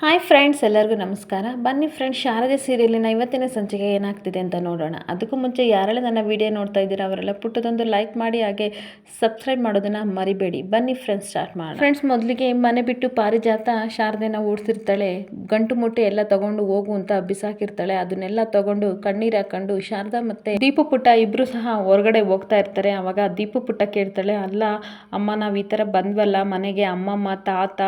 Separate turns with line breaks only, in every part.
Hi friends ಎಲ್ಲರಿಗೂ ನಮಸ್ಕಾರ. ಬನ್ನಿ ಫ್ರೆಂಡ್ಸ್ ಶಾರದೆ ಸೀರಿಯಲಿನ ಇವತ್ತಿನ ಸಂಚಿಕೆ ಏನಾಗ್ತಿದೆ ಅಂತ ನೋಡೋಣ. ಅದಕ್ಕೂ ಮುಂಚೆ ಯಾರೆಲ್ಲ ನನ್ನ ವಿಡಿಯೋ ನೋಡ್ತಾ ಇದ್ದೀರಾ ಅವರೆಲ್ಲ ಪುಟ್ಟದೊಂದು ಲೈಕ್ ಮಾಡಿ ಹಾಗೆ ಸಬ್ಸ್ಕ್ರೈಬ್ ಮಾಡೋದನ್ನು ಮರಿಬೇಡಿ. ಬನ್ನಿ ಫ್ರೆಂಡ್ಸ್ ಸ್ಟಾರ್ಟ್ ಮಾಡಿ ಫ್ರೆಂಡ್ಸ್ ಮೊದಲಿಗೆ ಮನೆ ಬಿಟ್ಟು ಪಾರಿಜಾತ ಶಾರದೆನ ಓಡಿಸಿರ್ತಾಳೆ. ಗಂಟು ಮುಟ್ಟೆ ಎಲ್ಲ ತಗೊಂಡು ಹೋಗು ಅಂತ ಬಿಸಾಕಿರ್ತಾಳೆ. ಅದನ್ನೆಲ್ಲ ತಗೊಂಡು ಕಣ್ಣೀರು ಹಾಕೊಂಡು ಶಾರದಾ ಮತ್ತೆ ದೀಪು ಪುಟ್ಟ ಇಬ್ರು ಸಹ ಹೊರಗಡೆ ಹೋಗ್ತಾ ಇರ್ತಾರೆ. ಅವಾಗ ದೀಪು ಪುಟ್ಟ ಕೇಳ್ತಾಳೆ ಅಲ್ಲ ಅಮ್ಮ ನಾವು ಈ ಥರ ಬಂದ್ವಲ್ಲ ಮನೆಗೆ ಅಮ್ಮಮ್ಮ ತಾತ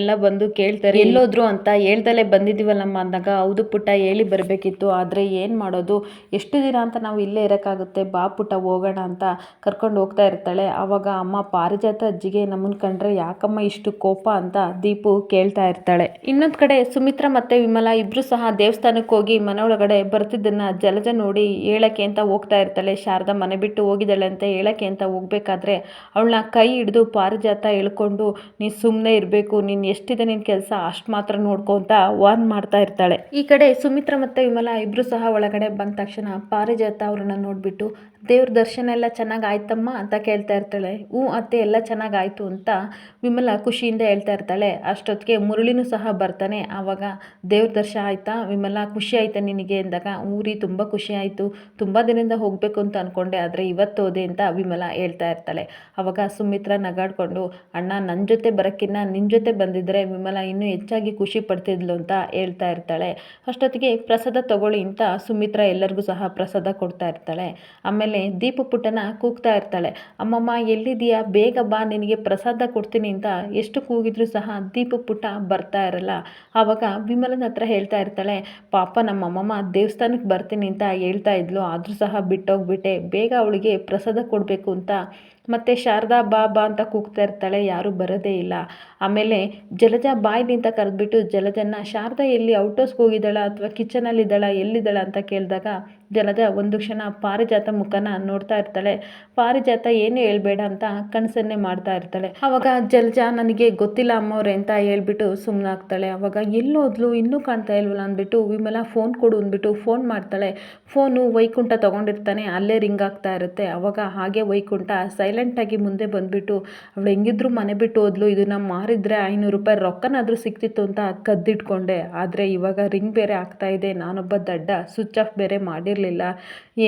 ಎಲ್ಲ ಬಂದು ಕೇಳ್ತಾರೆ. ಎಲ್ಲೋದ್ರು ಅಂತ ಹೇಳ್ದಲೇ ಬಂದಿದ್ದೀವಲ್ಲಮ್ಮ ಅಂದಾಗ, ಹೌದು ಪುಟ್ಟ, ಹೇಳಿ ಬರಬೇಕಿತ್ತು. ಆದರೆ ಏನು ಮಾಡೋದು? ಎಷ್ಟು ದಿನ ಅಂತ ನಾವು ಇಲ್ಲೇ ಇರೋಕ್ಕಾಗುತ್ತೆ. ಬಾ ಪುಟ್ಟ, ಹೋಗೋಣ ಅಂತ ಕರ್ಕೊಂಡು ಹೋಗ್ತಾ ಇರ್ತಾಳೆ. ಆವಾಗ ಅಮ್ಮ ಪಾರಿಜಾತ ಅಜ್ಜಿಗೆ ನಮ್ಮನ್ನು ಕಂಡ್ರೆ, ಯಾಕಮ್ಮ ಇಷ್ಟು ಕೋಪ ಅಂತ ದೀಪು ಕೇಳ್ತಾ ಇರ್ತಾಳೆ. ಇನ್ನೊಂದು ಕಡೆ ಸುಮಿತ್ರ ಮತ್ತೆ ವಿಮಲ ಇಬ್ಬರು ಸಹ ದೇವಸ್ಥಾನಕ್ಕೆ ಹೋಗಿ ಮನೆ ಒಳಗಡೆ ಬರ್ತಿದ್ದನ್ನ ಜಲಜ ನೋಡಿ ಹೇಳಕ್ಕೆ ಅಂತ ಹೋಗ್ತಾ ಇರ್ತಾಳೆ. ಶಾರದಾ ಮನೆ ಬಿಟ್ಟು ಹೋಗಿದ್ದಾಳೆ ಅಂತ ಹೇಳಕ್ಕೆ ಅಂತ ಹೋಗ್ಬೇಕಾದ್ರೆ, ಅವಳನ್ನ ಕೈ ಹಿಡಿದು ಪಾರಿಜಾತ ಎಳ್ಕೊಂಡು ನೀನು ಸುಮ್ಮನೆ ಇರಬೇಕು. ನೀನು ಎಷ್ಟಿದೆ ನಿನ್ನ ಕೆಲಸ? ಅಷ್ಟು ಮಾತ್ರ ನೋಡ್ಕೊ ಅಂತ ವಾರ್ನ್ ಮಾಡ್ತಾ ಇರ್ತಾಳೆ. ಈ ಕಡೆ ಸುಮಿತ್ರಾ ಮತ್ತೆ ವಿಮಲಾ ಇಬ್ರು ಸಹ ಒಳಗಡೆ ಬಂದ ತಕ್ಷಣ ಪಾರಿಜಾತ ಅವ್ರನ್ನ ನೋಡ್ಬಿಟ್ಟು ದೇವ್ರ ದರ್ಶನ ಎಲ್ಲ ಚೆನ್ನಾಗಿ ಆಯ್ತಮ್ಮ ಅಂತ ಕೇಳ್ತಾ ಇರ್ತಾಳೆ. ಹ್ಞೂ ಅತ್ತೆ ಎಲ್ಲ ಚೆನ್ನಾಗಿ ಆಯಿತು ಅಂತ ವಿಮಲ ಖುಷಿಯಿಂದ ಹೇಳ್ತಾ ಇರ್ತಾಳೆ. ಅಷ್ಟೊತ್ತಿಗೆ ಮುರುಳಿನೂ ಸಹ ಬರ್ತಾನೆ. ಆವಾಗ ದೇವ್ರ ದರ್ಶನ ಆಯ್ತಾ? ವಿಮಲ ಖುಷಿ ಆಯ್ತಾ ನಿನಗೆ ಅಂದಾಗ? ಊರಿ ತುಂಬ ಖುಷಿ ಆಯಿತು. ತುಂಬ ದಿನದಿಂದ ಹೋಗಬೇಕು ಅಂತ ಅಂದ್ಕೊಂಡೆ ಆದರೆ ಇವತ್ತು ಹೋದೆ ಅಂತ ವಿಮಲ ಹೇಳ್ತಾ ಇರ್ತಾಳೆ. ಆವಾಗ ಸುಮಿತ್ರ ನಗಾಡ್ಕೊಂಡು, ಅಣ್ಣ ನನ್ನ ಜೊತೆ ಬರೋಕ್ಕಿನ್ನ ನಿನ್ನ ಜೊತೆ ಬಂದಿದ್ದರೆ ವಿಮಲ ಇನ್ನೂ ಹೆಚ್ಚಾಗಿ ಖುಷಿ ಪಡ್ತಿದ್ಲು ಅಂತ ಹೇಳ್ತಾ ಇರ್ತಾಳೆ. ಅಷ್ಟೊತ್ತಿಗೆ ಪ್ರಸಾದ ತಗೊಳ್ಳಿ ಅಂತ ಸುಮಿತ್ರ ಎಲ್ಲರಿಗೂ ಸಹ ಪ್ರಸಾದ ಕೊಡ್ತಾ ಇರ್ತಾಳೆ. ಆಮೇಲೆ ದೀಪು ಪುಟ್ಟನ ಕೂಗ್ತಾ ಇರ್ತಾಳೆ. ಅಮ್ಮಮ್ಮ ಎಲ್ಲಿದೆಯಾ ಬೇಗ ಬಾ, ನಿನಗೆ ಪ್ರಸಾದ ಕೊಡ್ತೀನಿ ಅಂತ ಎಷ್ಟು ಕೂಗಿದ್ರು ಸಹ ದೀಪ ಪುಟ್ಟ ಬರ್ತಾ ಇರಲ್ಲ. ಆವಾಗ ವಿಮಲನ ಹತ್ರ ಹೇಳ್ತಾ ಇರ್ತಾಳೆ, ಪಾಪ ನಮ್ಮ ಅಮ್ಮಮ್ಮ ದೇವಸ್ಥಾನಕ್ಕೆ ಬರ್ತೀನಿ ಅಂತ ಹೇಳ್ತಾ ಇದ್ಲು. ಆದರೂ ಸಹ ಬಿಟ್ಟೋಗ್ಬಿಟ್ಟೆ. ಬೇಗ ಅವಳಿಗೆ ಪ್ರಸಾದ ಕೊಡಬೇಕು ಅಂತ ಮತ್ತು ಶಾರದಾ ಬಾ ಬಾ ಅಂತ ಕೂಗ್ತಾ ಇರ್ತಾಳೆ, ಯಾರೂ ಬರೋದೇ ಇಲ್ಲ. ಆಮೇಲೆ ಜಲಜ ಬಾಯಿನಿಂದ ಕರೆದ್ಬಿಟ್ಟು, ಜಲಜನ್ನ ಶಾರದಾ ಎಲ್ಲಿ ಔಟ್ ಹೌಸ್ಗೆ ಹೋಗಿದ್ದಾಳ ಅಥವಾ ಕಿಚನಲ್ಲಿದ್ದಾಳ, ಎಲ್ಲಿದ್ದಾಳ ಅಂತ ಕೇಳಿದಾಗ ಜಲಜ ಒಂದು ಕ್ಷಣ ಪಾರಿಜಾತ ಮುಖನ ನೋಡ್ತಾ ಇರ್ತಾಳೆ. ಪಾರಿಜಾತ ಏನು ಹೇಳ್ಬೇಡ ಅಂತ ಕನಸನ್ನೇ ಮಾಡ್ತಾ ಇರ್ತಾಳೆ. ಆವಾಗ ಜಲಜ, ನನಗೆ ಗೊತ್ತಿಲ್ಲ ಅಮ್ಮವ್ರೆ ಅಂತ ಹೇಳ್ಬಿಟ್ಟು ಸುಮ್ಮನಾಗ್ತಾಳೆ ಆವಾಗ ಎಲ್ಲೋದ್ಲು ಇನ್ನೂ ಕಾಣ್ತಾ ಇಲ್ವಲ್ಲ ಅಂದ್ಬಿಟ್ಟು ವಿಮಲಾ ಫೋನ್ ಕೊಡು ಅಂದ್ಬಿಟ್ಟು ಫೋನ್ ಮಾಡ್ತಾಳೆ. ಫೋನು ವೈಕುಂಠ ತೊಗೊಂಡಿರ್ತಾನೆ, ಅಲ್ಲೇ ರಿಂಗ್ ಆಗ್ತಾ ಇರುತ್ತೆ. ಆವಾಗ ಹಾಗೆ ವೈಕುಂಠ ಸೈಲೆಂಟಾಗಿ ಮುಂದೆ ಬಂದುಬಿಟ್ಟು, ಅವಳು ಹೆಂಗಿದ್ರು ಮನೆ ಬಿಟ್ಟು ಹೋದ್ಲು, ಇದನ್ನು ಮಾರಿದ್ರೆ ಐನೂರು ರೂಪಾಯಿ ರೊಕ್ಕನಾದರೂ ಸಿಕ್ತಿತ್ತು ಅಂತ ಕದ್ದಿಟ್ಕೊಂಡೆ. ಆದರೆ ಇವಾಗ ರಿಂಗ್ ಬೇರೆ ಆಗ್ತಾ ಇದೆ. ನಾನೊಬ್ಬ ದಡ್ಡ, ಸ್ವಿಚ್ ಆಫ್ ಬೇರೆ ಮಾಡಿರಲಿಲ್ಲ.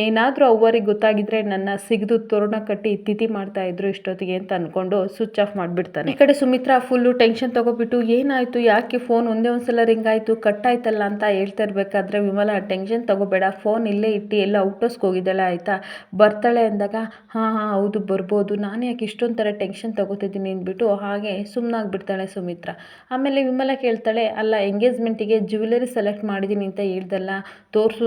ಏನಾದರೂ ಅವ್ವರಿಗೆ ಗೊತ್ತಾಗಿದ್ರೆ ನನ್ನ ಸಿಗದು ತೋರಣ ಕಟ್ಟಿ ತಿಥಿ ಮಾಡ್ತಾಯಿದ್ರು ಇಷ್ಟೊತ್ತಿಗೆ ಅಂತ ಅಂದ್ಕೊಂಡು ಸ್ವಿಚ್ ಆಫ್ ಮಾಡಿಬಿಡ್ತಾನೆ. ಈ ಕಡೆ ಸುಮಿತ್ರಾ ಫುಲ್ಲು ಟೆನ್ಷನ್ ತೊಗೊಬಿಟ್ಟು, ಏನಾಯಿತು? ಯಾಕೆ ಫೋನ್ ಒಂದೇ ಒಂದು ಸಲ ರಿಂಗ್ ಆಯಿತು? ಕಟ್ ಆಯ್ತಲ್ಲ ಅಂತ ಹೇಳ್ತಾ ಇರಬೇಕಾದ್ರೆ ವಿಮಲ ಟೆನ್ಷನ್ ತೊಗೋಬೇಡ. ಫೋನ್ ಇಲ್ಲೇ ಇಟ್ಟು ಎಲ್ಲ ಔಟೋಸ್ಗೆ ಹೋಗಿದ್ದಾಳೆ, ಆಯಿತಾ? ಬರ್ತಾಳೆ ಅಂದಾಗ, ಹಾಂ ಹಾಂ, ಹೌದು, ಬರ್ಬೋದು. ನಾನು ಯಾಕೆ ಇಷ್ಟೊಂದು ಥರ ಟೆನ್ಷನ್ ತೊಗೋತಿದ್ದೀನಿ ಅಂದ್ಬಿಟ್ಟು ಹಾಗೆ ಸುಮ್ಮನಾಗ್ಬಿಡ್ತಾಳೆ ಸುಮಿತ್ರ. ಆಮೇಲೆ ವಿಮಲ ಕೇಳ್ತಾಳೆ, ಅಲ್ಲ ಎಂಗೇಜ್ಮೆಂಟಿಗೆ ಜ್ಯುವೆಲರಿ ಸೆಲೆಕ್ಟ್ ಮಾಡಿದ್ದೀನಿ ಅಂತ ಹೇಳ್ದಲ್ಲ, ತೋರಿಸು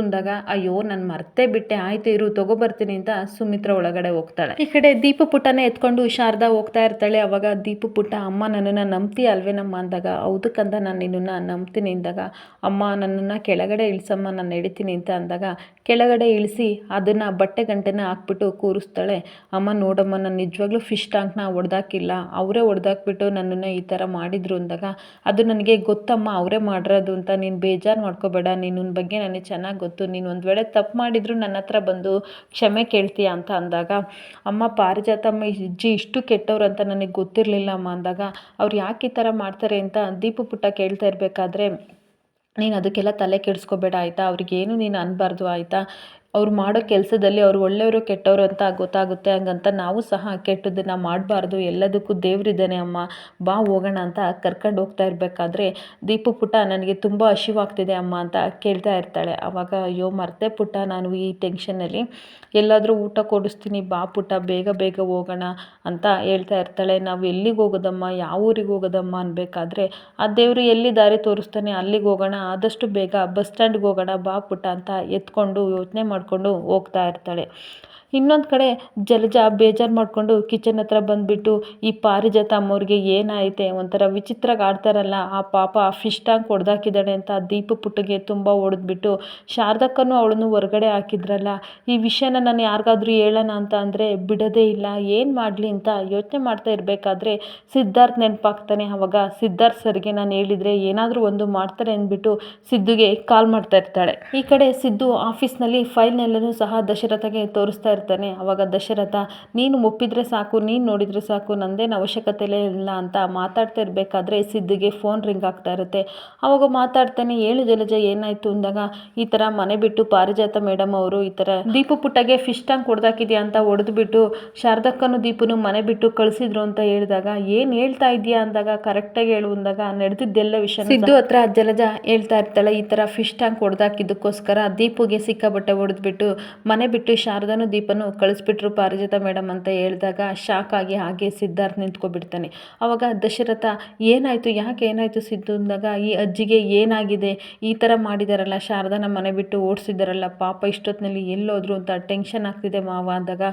ಅಯ್ಯೋ, ನಾನು ಮರ್ತೇ ಬಿಟ್ಟೆ, ಆಯಿತು ಇರು ತೊಗೊಬರ್ತೀನಿ ಅಂತ ಸುಮಿತ್ರ ಒಳಗಡೆ ಹೋಗ್ತಾಳೆ. ಈ ಕಡೆ ದೀಪು ಎತ್ಕೊಂಡು ಶಾರದಾ ಹೋಗ್ತಾ ಇರ್ತಾಳೆ. ಅವಾಗ ದೀಪು ಪುಟ್ಟ, ಅಮ್ಮ, ನನ್ನನ್ನು ನಂಬ್ತೀಯ ಅಲ್ವೇನಮ್ಮ ಅಂದಾಗ? ಹೌದು ಕಂದ, ನಾನು ನಿನ್ನನ್ನು ನಂಬ್ತೀನಿ ಅಂದಾಗ. ಅಮ್ಮ, ನನ್ನನ್ನು ಕೆಳಗಡೆ ಇಳಿಸಮ್ಮ, ನಾನು ನಡಿತೀನಿ ಅಂತ ಅಂದಾಗ, ಕೆಳಗಡೆ ಇಳಿಸಿ, ಅದನ್ನು ಬಟ್ಟೆ ಗಂಟೆನ ಹಾಕ್ಬಿಟ್ಟು ಕೂರಿಸ್ತಾಳೆ. ಅಮ್ಮ, ನೋಡಮ್ಮ ನಾನು ನಿಜವಾಗ್ಲೂ ಫಿಶ್ ಟ್ಯಾಂಕ್ನ ಹೊಡೆದಾಕಿಲ್ಲ ಅವರೇ ಹೊಡೆದಾಕ್ಬಿಟ್ಟು ನನ್ನನ್ನು ಈ ಥರ ಮಾಡಿದ್ರು ಅಂದಾಗ ಅದು ನನಗೆ ಗೊತ್ತಮ್ಮ, ಅವರೇ ಮಾಡಿರೋದು ಅಂತ ನೀನು ಬೇಜಾರು ಮಾಡ್ಕೋಬೇಡ. ನಿನ್ನ ಬಗ್ಗೆ ನನಗೆ ಚೆನ್ನಾಗಿ ಗೊತ್ತು. ನೀನು ಒಂದು ವೇಳೆ ತಪ್ಪು ಮಾಡಿದ್ರು ನನ್ನ ಹತ್ರ ಬಂದು ಕ್ಷಮೆ ಕೇಳ್ತೀಯ ಅಂತ ಅಂದಾಗ, ಅಮ್ಮ, ಪಾರಿಜಾತಮ್ಮ ಅಜ್ಜಿ ಇಷ್ಟು ಕೆಟ್ಟವ್ರು ಅಂತ ನನಗೆ ಗೊತ್ತಿರಲಿಲ್ಲ ಅಮ್ಮ ಅಂದಾಗ, ಅವ್ರು ಯಾಕೆ ಈ ಥರ ಮಾಡ್ತಾರೆ ಅಂತ ದೀಪು ಪುಟ್ಟ ಕೇಳ್ತಾ ಇರಬೇಕಾದ್ರೆ, ನೀನು ಅದಕ್ಕೆಲ್ಲ ತಲೆ ಕೆಡಿಸ್ಕೋಬೇಡ, ಆಯಿತಾ? ಅವ್ರಿಗೇನು ನೀನು ಅನ್ಬಾರ್ದು, ಆಯಿತಾ? ಅವ್ರು ಮಾಡೋ ಕೆಲಸದಲ್ಲಿ ಅವ್ರು ಒಳ್ಳೆಯವರು ಕೆಟ್ಟವರು ಅಂತ ಗೊತ್ತಾಗುತ್ತೆ. ಹಂಗಂತ ನಾವು ಸಹ ಕೆಟ್ಟದನ್ನು ಮಾಡಬಾರ್ದು. ಎಲ್ಲದಕ್ಕೂ ದೇವರಿದ್ದಾನೆ ಅಮ್ಮ. ಬಾ ಹೋಗೋಣ ಅಂತ ಕರ್ಕೊಂಡು ಹೋಗ್ತಾ ಇರಬೇಕಾದ್ರೆ ದೀಪು ಪುಟ ನನಗೆ ತುಂಬ ಹಸಿವಾಗ್ತಿದೆ ಅಮ್ಮ ಅಂತ ಕೇಳ್ತಾ ಇರ್ತಾಳೆ. ಆವಾಗ ಅಯ್ಯೋ ಮರ್ತೆ ಪುಟ್ಟ ನಾನು ಈ ಟೆನ್ಷನಲ್ಲಿ ಎಲ್ಲಾದರೂ ಊಟ ಕೊಡಿಸ್ತೀನಿ, ಬಾ ಪುಟ್ಟ ಬೇಗ ಬೇಗ ಹೋಗೋಣ ಅಂತ ಹೇಳ್ತಾ ಇರ್ತಾಳೆ. ನಾವು ಎಲ್ಲಿಗೆ ಹೋಗೋದಮ್ಮ? ಯಾವ ಊರಿಗೆ ಹೋಗೋದಮ್ಮ ಅನ್ಬೇಕಾದ್ರೆ ಆ ದೇವರು ಎಲ್ಲಿ ದಾರಿ ತೋರಿಸ್ತಾನೆ ಅಲ್ಲಿಗೆ ಹೋಗೋಣ. ಆದಷ್ಟು ಬೇಗ ಬಸ್ ಸ್ಟ್ಯಾಂಡ್ಗೆ ಹೋಗೋಣ, ಬಾ ಪುಟ್ಟ ಅಂತ ಎತ್ಕೊಂಡು ಯೋಚನೆ ಮಾಡಿಕೊಂಡು ಹೋಗ್ತಾ ಇರ್ತಾಳೆ. ಇನ್ನೊಂದು ಕಡೆ ಜಲಜ ಬೇಜಾರು ಮಾಡಿಕೊಂಡು ಕಿಚನ್ ಹತ್ರ ಬಂದುಬಿಟ್ಟು ಈ ಪಾರಿಜಾತ ಅಮ್ಮವ್ರಿಗೆ ಏನಾಯ್ತೆ ಒಂಥರ ವಿಚಿತ್ರವಾಗಿ ಆಡ್ತಾರಲ್ಲ, ಆ ಪಾಪ ಫಿಶ್ ಟ್ಯಾಂಕ್ ಹೊಡೆದಾಕಿದ್ದಾಳೆ ಅಂತ ದೀಪ ಪುಟ್ಟಿಗೆ ತುಂಬ ಹೊಡೆದ್ಬಿಟ್ಟು ಶಾರದಕ್ಕನೂ ಅವಳನ್ನು ಹೊರಗಡೆ ಹಾಕಿದ್ರಲ್ಲ, ಈ ವಿಷಯನ ನಾನು ಯಾರಿಗಾದ್ರೂ ಹೇಳೋಣ ಅಂತ ಅಂದರೆ ಬಿಡೋದೇ ಇಲ್ಲ, ಏನು ಮಾಡಲಿ ಅಂತ ಯೋಚನೆ ಮಾಡ್ತಾ ಇರಬೇಕಾದ್ರೆ ಸಿದ್ಧಾರ್ಥ್ ನೆನಪಾಗ್ತಾನೆ, ಅವಾಗ ಸಿದ್ಧಾರ್ಥ್ ಸರ್ಗೆ ನಾನು ಹೇಳಿದರೆ ಏನಾದರೂ ಒಂದು ಮಾಡ್ತಾರೆ ಅಂದ್ಬಿಟ್ಟು ಸಿದ್ದುಗೆ ಕಾಲ್ ಮಾಡ್ತಾ ಇರ್ತಾಳೆ. ಈ ಕಡೆ ಸಿದ್ದು ಆಫೀಸ್ನಲ್ಲಿ ಫೈಲ್ ಫೈಲ್ನೆಲ್ಲನೂ ಸಹ ದಶರಥಗೆ ತೋರಿಸ್ತಾ ಇರ್ತಾನೆ ಅವಾಗ ದಶರಥ, ನೀನು ಒಪ್ಪಿದ್ರೆ ಸಾಕು, ನೀನು ನೋಡಿದರೆ ಸಾಕು, ನಂದೇನು ಅವಶ್ಯಕತೆಯೇ ಇಲ್ಲ ಅಂತ ಮಾತಾಡ್ತಾ ಇರಬೇಕಾದ್ರೆ ಸಿದ್ಧಿಗೆ ಫೋನ್ ರಿಂಗ್ ಆಗ್ತಾ ಇರುತ್ತೆ. ಅವಾಗ ಮಾತಾಡ್ತಾನೆ, ಏಳು ಜಲಜ, ಏನಾಯಿತು? ಅಂದಾಗ, ಈ ಥರ ಮನೆ ಬಿಟ್ಟು ಪಾರಿಜಾತ ಮೇಡಮ್ ಅವರು ಈ ಥರ ದೀಪು ಪುಟ್ಟಗೆ ಫಿಶ್ ಟ್ಯಾಂಕ್ ಹೊಡೆದಾಕಿದ್ಯಾ ಅಂತ ಹೊಡೆದ್ಬಿಟ್ಟು ಶಾರದಕ್ಕನು ದೀಪನು ಮನೆ ಬಿಟ್ಟು ಕಳಿಸಿದ್ರು ಅಂತ ಹೇಳಿದಾಗ, ಏನು ಹೇಳ್ತಾ ಇದೆಯಾ? ಅಂದಾಗ ಕರೆಕ್ಟಾಗಿ ಹೇಳು ಅಂದಾಗ ನಡೆದಿದ್ದೆಲ್ಲ ವಿಷಯ ಸಿದ್ದು ಹತ್ರ ಜಲಜ ಹೇಳ್ತಾ ಇರ್ತಾಳೆ, ಈ ಥರ ಫಿಶ್ ಟ್ಯಾಂಕ್ ಹೊಡೆದಾಕಿದ್ದಕ್ಕೋಸ್ಕರ ದೀಪುಗೆ ಸಿಕ್ಕಾಬಟ್ಟೆ ಹೊಡೆದ್ಬಿಟ್ಟು ಮನೆ ಬಿಟ್ಟು ಶಾರದನು ದೀಪನು ಕಳಿಸ್ಬಿಟ್ರು ಪಾರಿಜಾತ ಮೇಡಮ್ ಅಂತ ಹೇಳಿದಾಗ ಶಾಕ್ ಆಗಿ ಹಾಗೆ ಸಿದ್ಧಾರ್ಥ ನಿಂತ್ಕೊಬಿಡ್ತಾನೆ. ಅವಾಗ ದಶರಥ, ಏನಾಯಿತು? ಯಾಕೆ ಏನಾಯಿತು ಸಿದ್ದು ಅಂದಾಗ, ಈ ಅಜ್ಜಿಗೆ ಏನಾಗಿದೆ? ಈ ಥರ ಮಾಡಿದಾರಲ್ಲ ಶಾರದನ ಮನೆ ಬಿಟ್ಟು ಓಡಿಸಿದಾರಲ್ಲ, ಪಾಪ ಇಷ್ಟೊತ್ತಿನಲ್ಲಿ ಎಲ್ಲೋದ್ರು ಅಂತ ಟೆನ್ಷನ್ ಆಗ್ತಿದೆ ಮಾವ ಅಂದಾಗ,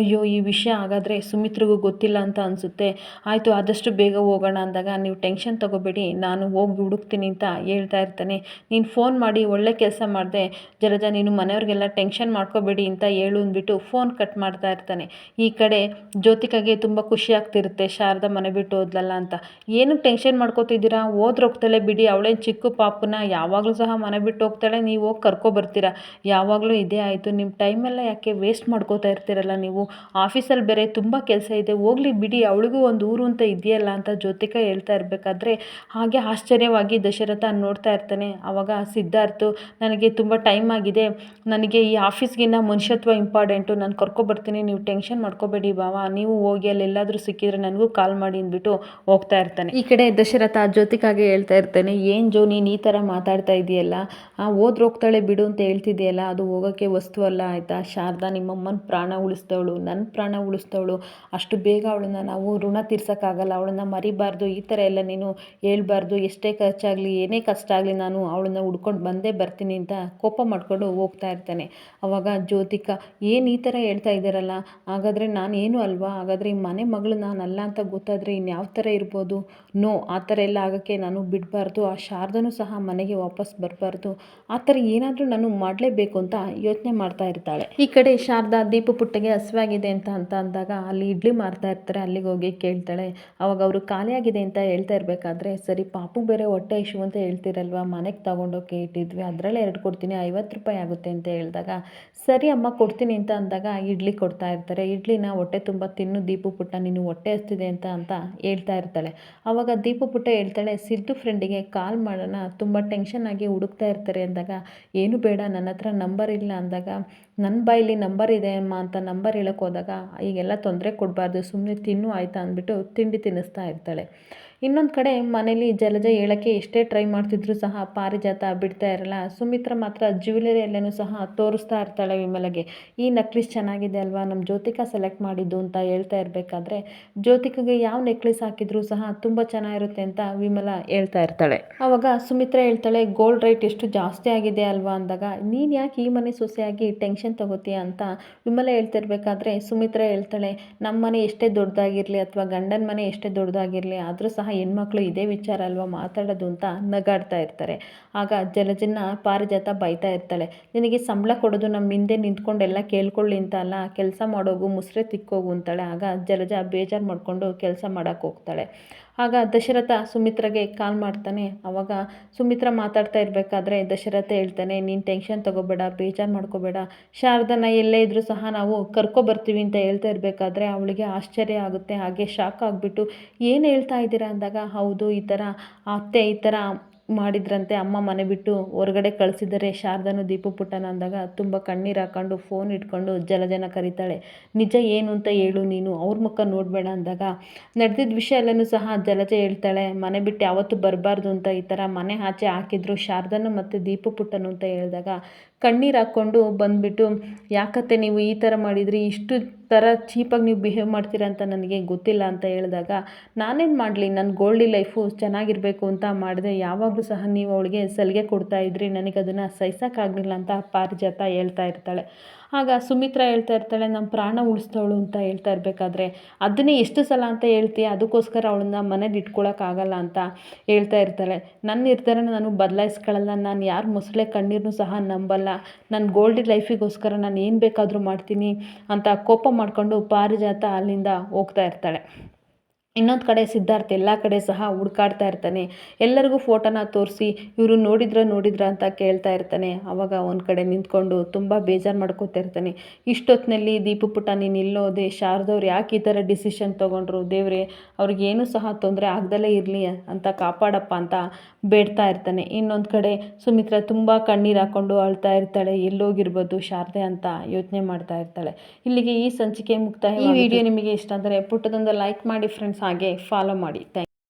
ಅಯ್ಯೋ, ಈ ವಿಷಯ ಹಾಗಾದರೆ ಸುಮಿತ್ರಿಗೂ ಗೊತ್ತಿಲ್ಲ ಅಂತ ಅನಿಸುತ್ತೆ. ಆಯಿತು, ಆದಷ್ಟು ಬೇಗ ಹೋಗೋಣ ಅಂದಾಗ, ನೀವು ಟೆನ್ಷನ್ ತೊಗೋಬೇಡಿ, ನಾನು ಹೋಗಿ ಹುಡುಕ್ತೀನಿ ಅಂತ ಹೇಳ್ತಾ ಇರ್ತಾನೆ. ನೀನು ಫೋನ್ ಮಾಡಿ ಒಳ್ಳೆ ಕೆಲಸ ಮಾಡಿದೆ ಜಲಜ ನೀನು ಮನೆಯವ್ರಿಗೆಲ್ಲ ಟೆನ್ಷನ್ ಮಾಡ್ಕೋಬೇಡಿ ಅಂತ ಹೇಳು ಅಂದ್ಬಿಟ್ಟು ಫೋನ್ ಕಟ್ ಮಾಡ್ತಾ ಇರ್ತಾನೆ. ಈ ಕಡೆ ಜ್ಯೋತಿಕಾಗೆ ತುಂಬ ಖುಷಿ ಆಗ್ತಿರುತ್ತೆ. ಶಾರದಾ ಮನೆ ಬಿಟ್ಟು ಹೋದ್ಲಲ್ಲ ಅಂತ. ಏನು ಟೆನ್ಷನ್ ಮಾಡ್ಕೋತಿದ್ದೀರಾ? ಹೋಗ್ತಾಳೆ ಬಿಡಿ. ಅವಳೇನು ಚಿಕ್ಕ ಪಾಪನ. ಯಾವಾಗಲೂ ಸಹ ಮನೆ ಬಿಟ್ಟು ಹೋಗ್ತಾಳೆ. ನೀವು ಹೋಗಿ ಕರ್ಕೊಬರ್ತೀರಾ? ಯಾವಾಗಲೂ ಇದೇ ಆಯಿತು. ನಿಮ್ಮ ಟೈಮೆಲ್ಲ ಯಾಕೆ ವೇಸ್ಟ್ ಮಾಡ್ಕೋತಾ ಇರ್ತೀರಲ್ಲ ನೀವು? ಆಫೀಸಲ್ಲಿ ಬೇರೆ ತುಂಬ ಕೆಲಸ ಇದೆ. ಹೋಗ್ಲಿ ಬಿಡಿ. ಅವಳಿಗೂ ಒಂದು ಊರು ಅಂತ ಇದೆಯಲ್ಲ ಅಂತ ಜ್ಯೋತಿಕ ಹೇಳ್ತಾ ಇರಬೇಕಾದ್ರೆ ಹಾಗೆ ಆಶ್ಚರ್ಯವಾಗಿ ದಶರಥ ನೋಡ್ತಾ ಇರ್ತಾನೆ. ಆವಾಗ ಸಿದ್ಧಾರ್ಥ, ನನಗೆ ತುಂಬ ಟೈಮ್ ಆಗಿದೆ. ನನಗೆ ಈ ಆಫೀಸ್ಗಿನ್ನ ಮನುಷ್ಯತ್ವ ಇಂಪಾರ್ಟೆಂಟು ನಾನು ಕರ್ಕೊಬರ್ತೀನಿ, ನೀವು ಟೆನ್ಷನ್ ಮಾಡ್ಕೋಬೇಡಿ ಬಾವ ನೀವು ಹೋಗಿ ಅಲ್ಲೆಲ್ಲಾದರೂ ಸಿಕ್ಕಿದ್ರೆ ನನಗೂ ಕಾಲ್ ಮಾಡಿ ಅಂದ್ಬಿಟ್ಟು ಹೋಗ್ತಾ ಇರ್ತಾನೆ. ಈ ಕಡೆ ದಶರಥ ಜ್ಯೋತಿಕಾಗೆ ಹೇಳ್ತಾ ಇರ್ತಾನೆ, ಏನು ಜೋ ನೀನು ಈ ಥರ ಮಾತಾಡ್ತಾ ಇದೆಯಲ್ಲ? ಹೋದ್ರೆ ಹೋಗ್ತಾಳೆ ಬಿಡು ಅಂತ ಹೇಳ್ತಿದೆಯಲ್ಲ, ಅದು ಹೋಗೋಕ್ಕೆ ವಸ್ತು ಅಲ್ಲ ಆಯಿತಾ? ಶಾರದಾ, ನಿಮ್ಮಮ್ಮನ ಪ್ರಾಣ ಉಳಿಸ್ದವಳು ನನ್ನ ಪ್ರಾಣ ಉಳಿಸ್ದವಳು. ಅಷ್ಟು ಬೇಗ ಅವಳನ್ನ ನಾವು ಋಣ ತೀರ್ಸೋಕ್ಕಾಗಲ್ಲ, ಅವಳನ್ನ ಮರಿಬಾರ್ದು, ಈ ಥರ ಎಲ್ಲ ನೀನು ಹೇಳ್ಬಾರ್ದು. ಎಷ್ಟೇ ಖರ್ಚಾಗಲಿ, ಏನೇ ಕಷ್ಟ ಆಗಲಿ ನಾನು ಅವಳನ್ನ ಹುಡ್ಕೊಂಡು ಬಂದೇ ಬರ್ತೀನಿ ಅಂತ ಕೋಪ ಮಾಡಿಕೊಂಡು ಹೋಗ್ತಾ ಇರ್ತಾನೆ. ಅವಾಗ ಜ್ಯೋತಿಕಾ, ಏನು ಈ ಥರ ಹೇಳ್ತಾ ಇದ್ದೀರಲ್ಲ, ಹಾಗಾದರೆ ನಾನು ಏನು ಅಲ್ವಾ? ಹಾಗಾದರೆ ಈ ಮನೆ ಮಗಳು ನಾನಲ್ಲ ಅಂತ ಗೊತ್ತಾದರೆ ಇನ್ಯಾವ ಥರ ಇರ್ಬೋದು? ನೋ, ಆ ಥರ ಎಲ್ಲ ಆಗೋಕ್ಕೆ ನಾನು ಬಿಡಬಾರ್ದು, ಆ ಶಾರದನೂ ಸಹ ಮನೆಗೆ ವಾಪಸ್ ಬರಬಾರ್ದು, ಆ ಥರ ಏನಾದರೂ ನಾನು ಮಾಡಲೇಬೇಕು ಅಂತ ಯೋಚನೆ ಮಾಡ್ತಾ ಇರ್ತಾಳೆ. ಈ ಕಡೆ ಶಾರದಾ ದೀಪ ಪುಟ್ಟಗೆ ಹಸಿವಾಗಿದೆ ಅಂತ ಅಂತ ಅಂದಾಗ ಅಲ್ಲಿ ಇಡ್ಲಿ ಮಾರ್ತಾ ಇರ್ತಾರೆ, ಅಲ್ಲಿಗೆ ಹೋಗಿ ಕೇಳ್ತಾಳೆ. ಅವಾಗ ಅವರು ಖಾಲಿಯಾಗಿದೆ ಅಂತ ಹೇಳ್ತಾ ಇರಬೇಕಾದ್ರೆ, ಸರಿ ಪಾಪು ಬೇರೆ ಹೊಟ್ಟೆ ಇಶ್ಯೂ ಅಂತ ಹೇಳ್ತಿರಲ್ವಾ, ಮನೆಗೆ ತಗೊಂಡೋಗಿ ಇಟ್ಟಿದ್ವಿ, ಅದರಲ್ಲೇ ಎರಡು ಕೊಡ್ತೀನಿ, ಐವತ್ತು ರೂಪಾಯಿ ಆಗುತ್ತೆ ಅಂತ ಹೇಳಿದಾಗ, ಸರಿ ಅಮ್ಮ ಕೊಡ್ತೀನಿ ಅಂತ ಅಂದಾಗ ಇಡ್ಲಿ ಕೊಡ್ತಾ ಇರ್ತಾರೆ. ಇಡ್ಲಿನ ಹೊಟ್ಟೆ ತುಂಬ ತಿನ್ನು, ದೀಪು ಪುಟ್ಟ ನೀನು ಹೊಟ್ಟೆ ಹಸ್ತಿದೆ ಅಂತ ಅಂತ ಹೇಳ್ತಾ ಇರ್ತಾಳೆ. ಆವಾಗ ದೀಪು ಪುಟ್ಟ ಹೇಳ್ತಾಳೆ, ಸಿದ್ದು ಫ್ರೆಂಡಿಗೆ ಕಾಲ್ ಮಾಡೋಣ, ತುಂಬ ಟೆನ್ಷನ್ ಆಗಿ ಹುಡುಕ್ತಾ ಇರ್ತಾರೆ. ಅಂದಾಗ, ಏನು ಬೇಡ ನನ್ನ ಹತ್ರ ನಂಬರ್ ಇಲ್ಲ. ಅಂದಾಗ ನನ್ನ ಬಾಯಲ್ಲಿ ನಂಬರ್ ಇದೆ ಅಮ್ಮ ಅಂತ ನಂಬರ್ ಹೇಳಕ್ಕೆ ಹೋದಾಗ, ಈಗೆಲ್ಲ ತೊಂದರೆ ಕೊಡಬಾರ್ದು ಸುಮ್ಮನೆ ತಿನ್ನು ಆಯಿತಾ? ಅಂದ್ಬಿಟ್ಟು ತಿಂಡಿ ತಿನ್ನಿಸ್ತಾ ಇರ್ತಾಳೆ. ಇನ್ನೊಂದು ಕಡೆ ಮನೇಲಿ ಜಲಜ ಹೇಳೋಕ್ಕೆ ಎಷ್ಟೇ ಟ್ರೈ ಮಾಡ್ತಿದ್ರು ಸಹ ಪಾರಿಜಾತ ಬಿಡ್ತಾ ಇರಲ್ಲ. ಸುಮಿತ್ರ ಮಾತ್ರ ಜ್ಯುವೆಲರಿ ಎಲ್ಲನೂ ಸಹ ತೋರಿಸ್ತಾ ಇರ್ತಾಳೆ ವಿಮಲಗೆ. ಈ ನೆಕ್ಲೆಸ್ ಚೆನ್ನಾಗಿದೆ ಅಲ್ವಾ? ನಮ್ಮ ಜ್ಯೋತಿಕಾ ಸೆಲೆಕ್ಟ್ ಮಾಡಿದ್ದು ಅಂತ ಹೇಳ್ತಾ ಇರಬೇಕಾದ್ರೆ, ಜ್ಯೋತಿಕಗೆ ಯಾವ ನೆಕ್ಲೆಸ್ ಹಾಕಿದ್ರು ಸಹ ತುಂಬ ಚೆನ್ನಾಗಿರುತ್ತೆ ಅಂತ ವಿಮಲ ಹೇಳ್ತಾ ಇರ್ತಾಳೆ. ಆವಾಗ ಸುಮಿತ್ರ ಹೇಳ್ತಾಳೆ ಗೋಲ್ಡ್ ರೇಟ್ ಎಷ್ಟು ಜಾಸ್ತಿ ಆಗಿದೆ ಅಲ್ವಾ? ಅಂದಾಗ, ನೀನು ಯಾಕೆ ಈ ಮನೆ ಸೊಸೆಯಾಗಿ ಟೆನ್ಷನ್ ತಗೋತೀಯ ಅಂತ ವಿಮಲ ಹೇಳ್ತಿರ್ಬೇಕಾದ್ರೆ, ಸುಮಿತ್ರ ಹೇಳ್ತಾಳೆ ನಮ್ಮ ಮನೆ ಎಷ್ಟೇ ದೊಡ್ಡದಾಗಿರಲಿ ಅಥವಾ ಗಂಡನ ಮನೆ ಎಷ್ಟೇ ದೊಡ್ಡದಾಗಿರಲಿ, ಆದರೂ ಸಹ ಹೆಣ್ಮಕ್ಳು ಇದೇ ವಿಚಾರ ಅಲ್ವಾ ಮಾತಾಡೋದು ಅಂತ ನಗಾಡ್ತಾ ಇರ್ತಾರೆ. ಆಗ ಜಲಜನ್ನ ಪಾರಿಜಾತ ಬೈತಾ ಇರ್ತಾಳೆ, ನಿನಗೆ ಸಂಬಳ ಕೊಡೋದು ನಮ್ಮ ಹಿಂದೆ ನಿಂತ್ಕೊಂಡೆಲ್ಲ ಕೇಳ್ಕೊಳ್ಳಿ ಅಂತ ಅಲ್ಲ, ಕೆಲಸ ಮಾಡೋಗು, ಮುಸ್ರೆ ತಿಕ್ಕೋಗು ಅಂತಾಳೆ. ಆಗ ಜಲಜ ಬೇಜಾರು ಮಾಡಿಕೊಂಡು ಕೆಲಸ ಮಾಡೋಕ್ಕೆ ಹೋಗ್ತಾಳೆ. ಆಗ ದಶರಥ ಸುಮಿತ್ರಗೆ ಕಾಲ್ ಮಾಡ್ತಾನೆ. ಆವಾಗ ಸುಮಿತ್ರ ಮಾತಾಡ್ತಾ ಇರಬೇಕಾದ್ರೆ ದಶರಥ ಹೇಳ್ತಾನೆ, ನೀನು ಟೆನ್ಷನ್ ತೊಗೋಬೇಡ, ಬೇಜಾರು ಮಾಡ್ಕೋಬೇಡ. ಶಾರದನ ಎಲ್ಲೇ ಇದ್ದರೂ ಸಹ ನಾವು ಕರ್ಕೊಬರ್ತೀವಿ ಅಂತ ಹೇಳ್ತಾ ಇರಬೇಕಾದ್ರೆ ಅವಳಿಗೆ ಆಶ್ಚರ್ಯ ಆಗುತ್ತೆ. ಹಾಗೆ ಶಾಕ್ ಆಗಿಬಿಟ್ಟು, ಏನು ಹೇಳ್ತಾ ಇದ್ದೀರಾ? ಅಂದಾಗ, ಹೌದು, ಈ ಥರ ಅತ್ತೆ ಈ ಥರ ಮಾಡಿದ್ರಂತೆ ಅಮ್ಮ ಮನೆ ಬಿಟ್ಟು ಹೊರಗಡೆ ಕಳಿಸಿದರೆ ಶಾರದಾನು ದೀಪು ಪುಟ್ಟನ ಅಂದಾಗ ತುಂಬ ಕಣ್ಣೀರು ಹಾಕೊಂಡು ಫೋನ್ ಇಟ್ಕೊಂಡು ಜಲಜನ ಕರೀತಾಳೆ. ನಿಜ ಏನು ಅಂತ ಹೇಳು ನೀನು, ಅವ್ರ ಮುಖ ನೋಡಬೇಡ ಅಂದಾಗ ನಡೆದಿದ್ದ ವಿಷಯ ಎಲ್ಲನೂ ಸಹ ಜಲಜ ಹೇಳ್ತಾಳೆ. ಮನೆ ಬಿಟ್ಟು ಯಾವತ್ತೂ ಬರಬಾರ್ದು ಅಂತ ಈ ಥರ ಮನೆ ಆಚೆ ಹಾಕಿದ್ರು ಶಾರದನು ಮತ್ತು ದೀಪು ಪುಟ್ಟನು ಅಂತ ಹೇಳಿದಾಗ ಕಣ್ಣೀರು ಹಾಕ್ಕೊಂಡು ಬಂದುಬಿಟ್ಟು, ಯಾಕತ್ತೆ ನೀವು ಈ ಥರ ಮಾಡಿದ್ರಿ? ಇಷ್ಟು ಥರ ಚೀಪಾಗಿ ನೀವು ಬಿಹೇವ್ ಮಾಡ್ತೀರಾ ಅಂತ ನನಗೆ ಗೊತ್ತಿಲ್ಲ ಅಂತ ಹೇಳಿದಾಗ, ನಾನೇನು ಮಾಡಲಿ? ನನ್ನ ಗೋಲ್ಡಿ ಲೈಫು ಚೆನ್ನಾಗಿರಬೇಕು ಅಂತ ಮಾಡಿದೆ. ಯಾವಾಗಲೂ ಸಹ ನೀವು ಅವಳಿಗೆ ಸಲಿಗೆ ಕೊಡ್ತಾ ಇದ್ರಿ. ನನಗೆ ಅದನ್ನು ಸಹಿಸೋಕ್ಕಾಗಲಿಲ್ಲ ಅಂತ ಪಾರಿಜಾತ ಹೇಳ್ತಾ ಇರ್ತಾಳೆ. ಆಗ ಸುಮಿತ್ರ ಹೇಳ್ತಾ ಇರ್ತಾಳೆ ನಮ್ಮ ಪ್ರಾಣ ಉಳಿಸ್ತವಳು ಅಂತ ಹೇಳ್ತಾ ಇರಬೇಕಾದ್ರೆ, ಅದನ್ನೇ ಎಷ್ಟು ಸಲ ಅಂತ ಹೇಳ್ತೀಯ? ಅದಕ್ಕೋಸ್ಕರ ಅವಳನ್ನ ಮನೇಲಿ ಇಟ್ಕೊಳಕ್ಕಾಗಲ್ಲ ಅಂತ ಹೇಳ್ತಾ ಇರ್ತಾಳೆ. ನನ್ನ ನಿರ್ಧಾರನ ನಾನು ಬದಲಾಯಿಸ್ಕೊಳ್ಳಲ್ಲ ನಾನು ಯಾರು ಮೊಸಳೆ ಕಣ್ಣೀರನ್ನೂ ಸಹ ನಂಬಲ್ಲ. ನನ್ನ ಗೋಲ್ಡಿ ಲೈಫಿಗೋಸ್ಕರ ನಾನು ಏನು ಬೇಕಾದರೂ ಮಾಡ್ತೀನಿ ಅಂತ ಕೋಪ ಮಾಡಿಕೊಂಡು ಪಾರಿಜಾತ ಅಲ್ಲಿಂದ ಹೋಗ್ತಾ ಇರ್ತಾಳೆ. ಇನ್ನೊಂದು ಕಡೆ ಸಿದ್ಧಾರ್ಥ ಎಲ್ಲ ಕಡೆ ಸಹ ಹುಡ್ಕಾಡ್ತಾ ಇರ್ತಾನೆ. ಎಲ್ಲರಿಗೂ ಫೋಟೋನ ತೋರಿಸಿ, ಇವರು ನೋಡಿದ್ರ ನೋಡಿದ್ರ ಅಂತ ಕೇಳ್ತಾ ಇರ್ತಾನೆ. ಅವಾಗ ಒಂದು ಕಡೆ ನಿಂತ್ಕೊಂಡು ತುಂಬ ಬೇಜಾರು ಮಾಡ್ಕೋತಾ ಇರ್ತಾನೆ. ಇಷ್ಟೊತ್ತಿನಲ್ಲಿ ದೀಪು ಪುಟ್ಟ ನೀನು ಇಲ್ಲೋದೆ ಶಾರದವ್ರು ಯಾಕೆ ಈ ಥರ ಡಿಸಿಷನ್ ತೊಗೊಂಡ್ರು? ದೇವ್ರೆ ಅವ್ರಿಗೇನು ಸಹ ತೊಂದರೆ ಆಗ್ದಲೇ ಇರಲಿ ಅಂತ ಕಾಪಾಡಪ್ಪ ಅಂತ ಬೇಡ್ತಾ ಇರ್ತಾನೆ. ಇನ್ನೊಂದು ಕಡೆ ಸುಮಿತ್ರ ತುಂಬ ಕಣ್ಣೀರು ಹಾಕ್ಕೊಂಡು ಅಳ್ತಾ ಇರ್ತಾಳೆ. ಎಲ್ಲೋಗಿರ್ಬೋದು ಶಾರದೆ ಅಂತ ಯೋಚನೆ ಮಾಡ್ತಾ ಇರ್ತಾಳೆ. ಇಲ್ಲಿಗೆ ಈ ಸಂಚಿಕೆ ಮುಕ್ತಾಯ ಈ ವಿಡಿಯೋ ನಿಮಗೆ ಇಷ್ಟ ಅಂದರೆ ಪುಟ್ಟದೊಂದು ಲೈಕ್ ಮಾಡಿ ಫ್ರೆಂಡ್ಸ್ ಹಾಗೆ ಫಾಲೋ ಮಾಡಿ. ಥ್ಯಾಂಕ್